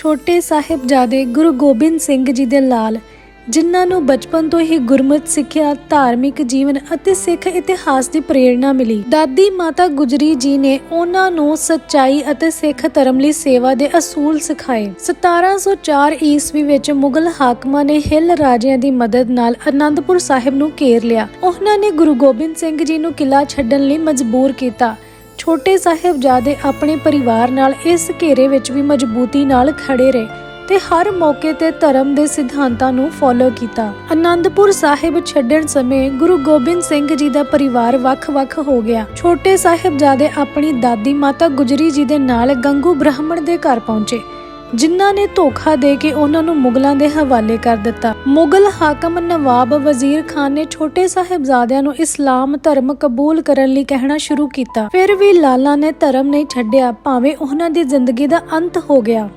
ਛੋਟੇ ਸਾਹਿਬਜ਼ਾਦੇ ਗੁਰੂ ਗੋਬਿੰਦ ਸਿੰਘ ਜੀ ਦੇ ਲਾਲ, ਜਿਨ੍ਹਾਂ ਨੂੰ ਬਚਪਨ ਤੋਂ ਹੀ ਗੁਰਮਤਿ ਸਿੱਖਿਆ, ਧਾਰਮਿਕ ਜੀਵਨ ਅਤੇ ਸਿੱਖ ਇਤਿਹਾਸ ਦੀ ਪ੍ਰੇਰਣਾ ਮਿਲੀ। ਦਾਦੀ ਮਾਤਾ ਗੁਜਰੀ ਜੀ ਨੇ ਉਹਨਾਂ ਨੂੰ ਸੱਚਾਈ ਅਤੇ ਸਿੱਖ ਧਰਮ ਲਈ ਸੇਵਾ ਦੇ ਅਸੂਲ ਸਿਖਾਏ। 1704 ਈਸਵੀ ਵਿੱਚ ਮੁਗਲ ਹਾਕਮਾਂ ਨੇ ਹਿੱਲ ਰਾਜਿਆਂ ਦੀ ਮਦਦ ਨਾਲ ਅਨੰਦਪੁਰ ਸਾਹਿਬ ਨੂੰ ਘੇਰ ਲਿਆ। ਉਹਨਾਂ ਨੇ ਗੁਰੂ ਗੋਬਿੰਦ ਸਿੰਘ ਜੀ ਨੂੰ ਕਿਲਾ ਛੱਡਣ ਲਈ ਮਜਬੂਰ ਕੀਤਾ। ਛੋਟੇ ਸਾਹਿਬਜ਼ਾਦੇ ਆਪਣੇ ਪਰਿਵਾਰ ਨਾਲ ਇਸ ਘੇਰੇ ਵਿੱਚ ਵੀ ਮਜ਼ਬੂਤੀ ਨਾਲ ਖੜੇ ਰਹੇ ਤੇ ਹਰ ਮੌਕੇ ਤੇ ਧਰਮ ਦੇ ਸਿਧਾਂਤਾਂ ਨੂੰ ਫੋਲੋ ਕੀਤਾ। ਆਨੰਦਪੁਰ ਸਾਹਿਬ ਛੱਡਣ ਸਮੇਂ ਗੁਰੂ ਗੋਬਿੰਦ ਸਿੰਘ ਜੀ ਦਾ ਪਰਿਵਾਰ ਵੱਖ-ਵੱਖ ਹੋ ਗਿਆ। ਛੋਟੇ ਸਾਹਿਬਜ਼ਾਦੇ ਆਪਣੀ ਦਾਦੀ ਮਾਤਾ ਗੁਜਰੀ ਜੀ ਦੇ ਨਾਲ ਗੰਗੂ ਬ੍ਰਾਹਮਣ ਦੇ ਘਰ ਪਹੁੰਚੇ। ਜਿਨ੍ਹਾਂ ਨੇ ਧੋਖਾ ਦੇ ਕੇ ਉਹਨਾਂ ਨੂੰ ਮੁਗਲਾਂ ਦੇ ਹਵਾਲੇ ਕਰ ਦਿੱਤਾ। ਮੁਗਲ ਹਾਕਮ ਨਵਾਬ ਵਜ਼ੀਰ ਖਾਨ ਨੇ ਛੋਟੇ ਸਾਹਿਬਜ਼ਾਦਿਆਂ ਨੂੰ ਇਸਲਾਮ ਧਰਮ ਕਬੂਲ ਕਰਨ ਲਈ ਕਹਿਣਾ ਸ਼ੁਰੂ ਕੀਤਾ। ਫਿਰ ਵੀ ਲਾਲਾ ਨੇ ਧਰਮ ਨਹੀਂ ਛੱਡਿਆ, ਭਾਵੇਂ ਉਹਨਾਂ ਦੀ ਜ਼ਿੰਦਗੀ ਦਾ ਅੰਤ ਹੋ ਗਿਆ।